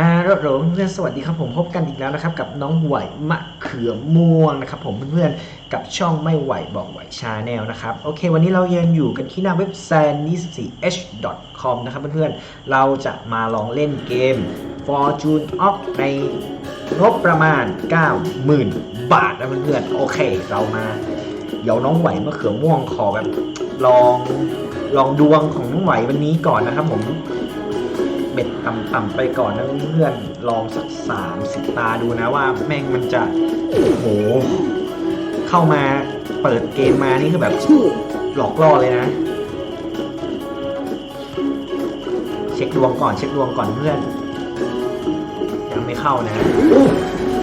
ฮัลโหลเพื่อนสวัสดีครับผมพบกันอีกแล้วนะครับ กับน้องไหวมะเขือม่วงนะครับผมเพื่อนๆกับช่องไม่ไหวบอกไหวชาแนลนะครับโอเค วันนี้เรายังอยู่กันที่หน้าเว็บ s a n 2 4 h com นะครับเพื่อนๆเราจะมาลองเล่นเกม Fortune of ในงบประมาณ 90,000 บาทนะเพื่อนๆโอเค เรามาเดี๋ยวน้องไหวมะเขือม่วงขอแบบลองลองดวงของน้องไหววันนี้ก่อนนะครับผม เบ็ดต่ำๆไปก่อนนะเพื่อนลองสักสามสิบตาดูนะว่าแม่งมันจะโอ้โห เข้ามาเปิดเกมมานี่คือแบบหลอกล่อเลยนะ เช็คดวงก่อนเช็คดวงก่อนเพื่อน ยังไม่เข้านะ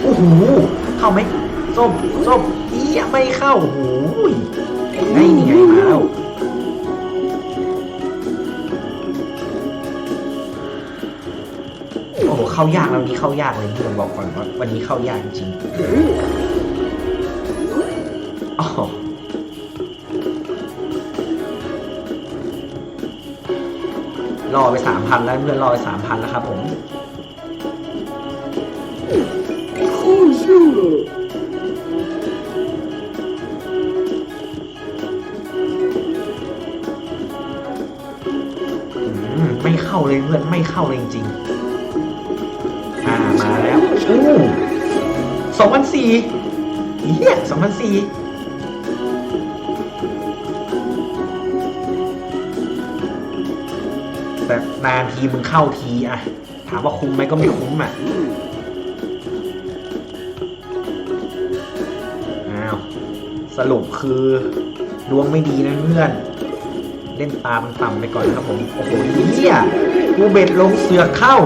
โอ้โหเข้าไหมส้มส้มเอี้ยไม่เข้าโอ้โหไอ้นี่ไงมาแล้ว เข้ายากแล้ววันนี้เข้ายากเลยเพื่อนบอกก่อนว่าวันนี้เข้ายากจริงๆอ๋อรอไปสามพันแล้วเพื่อนรอไปสามพันแล้วครับผม酷炫！อืมไม่เข้าเลยเพื่อนไม่เข้าเลยจริงๆ อ่ามาแล้วโอ้สองพันสี่เฮียสองพันสี่แต่นานทีมึงเข้าทีอะถามว่าคุ้มไหมก็ไม่คุ้มอะอ้าวสรุปคือ ดวงไม่ดีนะเพื่อน เล่นตามันต่ำไปก่อนนะครับผม โอ้โหเฮียกูเบ็ดลงเสือเข้า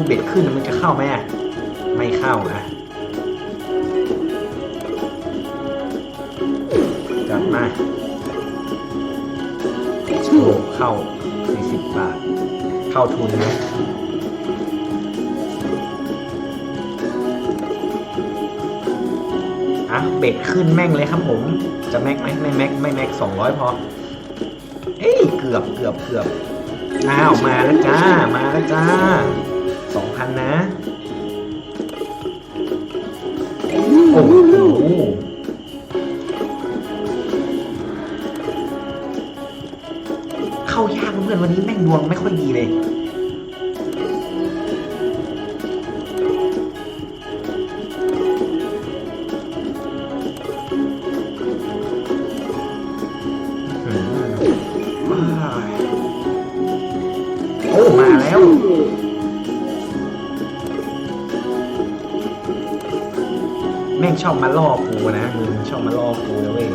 กูเบ็ดขึ้นมันจะเข้าไหมไม่เข้านะจัดมาโอ้เข้า 40 บาท เข้าทุนนะอะเบ็ดขึ้นแม่งเลยครับผม จะแม็กไหมไม่แม็กไม่แม็กสองร้อยพอ เอ้ย เกือบเกือบเกือบอ้าว มาแล้วจ้า มาแล้วจ้า นนะ โอ้โหเข้ายากเพื่อนวันนี้แม่งดวงไม่ค่อยดีเลย ม่งชอบมาล่อกูนะมึงชอบมาล่อกูนะเว้ย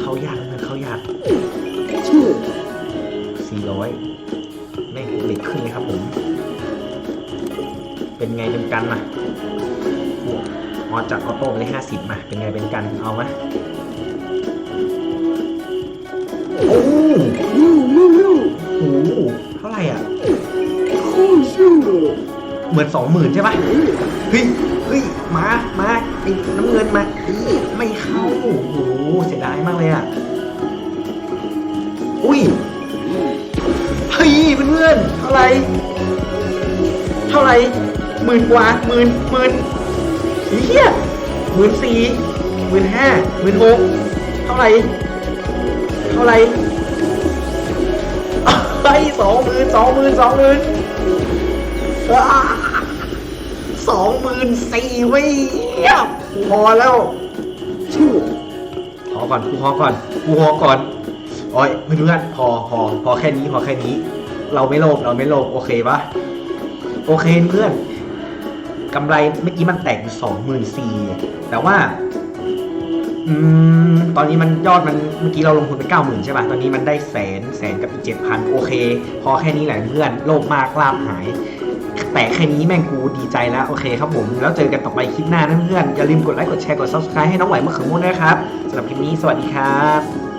เขาอยากนะเขาอยากชื่อสี่แม่งเล็กขึ้นเลยครับผม เป็นไงเป็นกันมาออจากออโต้ไปได้ห้าสิบมา เป็นไงเป็นกันเอาไหมโอ้โหเท่าไหร่อะ เหมือนสองหมื่นใช่ปะเฮ้ยเฮ้ยมามาไอ้น้ำเงินมาอีไม่เข้าโอ้โหเสียดายมากเลยอะอุ้ยเฮ้ยเพื่อนเท่าไหร่เท่าไหร่หมื่นกว่าหมื่นหมื่นเฮียหมื่นสี่หมื่นห้าหมื่นหกเท่าไหร่เท่าไหร่ไปสองหมื่นสองหมื่นสองหมื่น สองหมื่นสี่เว้ยพอแล้วชู่พอก่อนกูพอก่อนกูพอก่อนโอ้ยเพื่อนพอพอพอแค่นี้พอแค่นี้ เราไม่โลภเราไม่โลภโอเคปะโอเคเพื่อนกำไรเมื่อกี้มันแตกอยู่สองหมื่นสี่แต่ว่า อืมตอนนี้มันยอดมันเมื่อกี้เราลงทุนไปเก้าหมื่นใช่ป่ะตอนนี้มันได้แสนแสนกับอีกเจ็ดพันโอเค พอแค่นี้แหละเพื่อนโลภมากลาบหาย ค่นี้แม่งกูดีใจแล้ว โอเคครับผม แล้วเจอกันต่อไปคลิปหน้านะเพื่อนอย่าลืมกดไลค์กดแชร์กด subscribe ให้น้องไหวมะเขือม่วงด้วยครับสำหรับคลิปนี้สวัสดีครับ